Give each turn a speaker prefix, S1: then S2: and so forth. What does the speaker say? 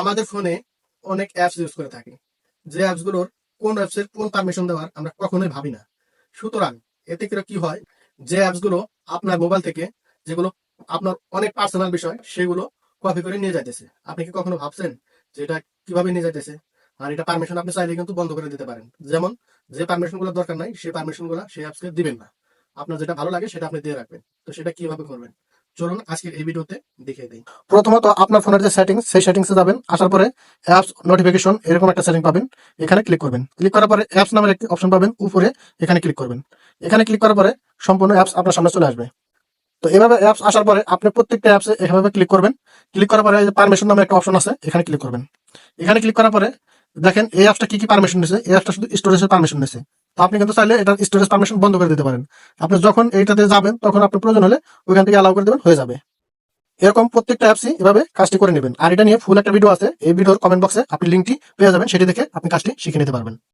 S1: আমাদের ফোনে অনেক অ্যাপস ইউজ করে থাকি। যে অ্যাপসগুলোর কোন অ্যাপসের কোন পারমিশন দেওয়ার আমরা কখনোই ভাবি না। সুতরাং এতে করে কি হয়, যে অ্যাপসগুলো আপনার মোবাইল থেকে, যেগুলো আপনার অনেক পার্সোনাল বিষয়, সেগুলো কপি করে নিয়ে যাইতেছে। আপনি কি কখনো ভাবছেন যে এটা কীভাবে নিয়ে যাইতেছে? আর এটা পারমিশন আপনি চাইলে কিন্তু বন্ধ করে দিতে পারেন। যেমন যে পারমিশনগুলো দরকার নাই সেই পারমিশনগুলো সেই অ্যাপসকে দিবেন না। আপনার যেটা ভালো লাগে সেটা আপনি দিয়ে রাখবেন। তো সেটা কীভাবে করবেন? চলুন আজকের এই ভিডিওতে দেখিয়ে দিই। প্রথমত আপনার ফোনের যে সেটিংস সেই সেটিংসে যাবেন। আসার পরে অ্যাপস নোটিফিকেশন এরকম একটা সেটিং পাবেন। এখানে ক্লিক করবেন। ক্লিক করার পরে অ্যাপস নামের একটি অপশন পাবেন। উপরে এখানে ক্লিক করবেন। এখানে ক্লিক করার পরে সম্পূর্ণ অ্যাপস আপনার সামনে চলে আসবে। তো এভাবে অ্যাপস আসার পরে আপনি প্রত্যেকটা অ্যাপসে এভাবে ক্লিক করবেন। ক্লিক করার পরে পারমিশন নামে একটা অপশন আছে, এখানে ক্লিক করবেন। এখানে ক্লিক করার পরে দেখেন এই অ্যাপসটা কি কি পারমিশন নিছে এই অ্যাপসটা শুধু স্টোরেজের পারমিশন তো আপনি কিন্তু চাইলে এটা স্টোরেজ পারমিশন বন্ধ করে দিতে পারেন। আপনি যখন এইটাতে যাবেন, তখন আপনার প্রয়োজন হলে ওইখান থেকে অ্যালাউ করে দেবেন, হয়ে যাবে। এরকম প্রত্যেকটা অ্যাপসই এভাবে কাজটি করে নেবেন। আর এটা নিয়ে ফুল একটা ভিডিও আছে, এই ভিডিওর কমেন্ট বক্সে আপনি লিঙ্কটি পেয়ে যাবেন, সেটি দেখে আপনি কাজটি শিখে নিতে পারবেন।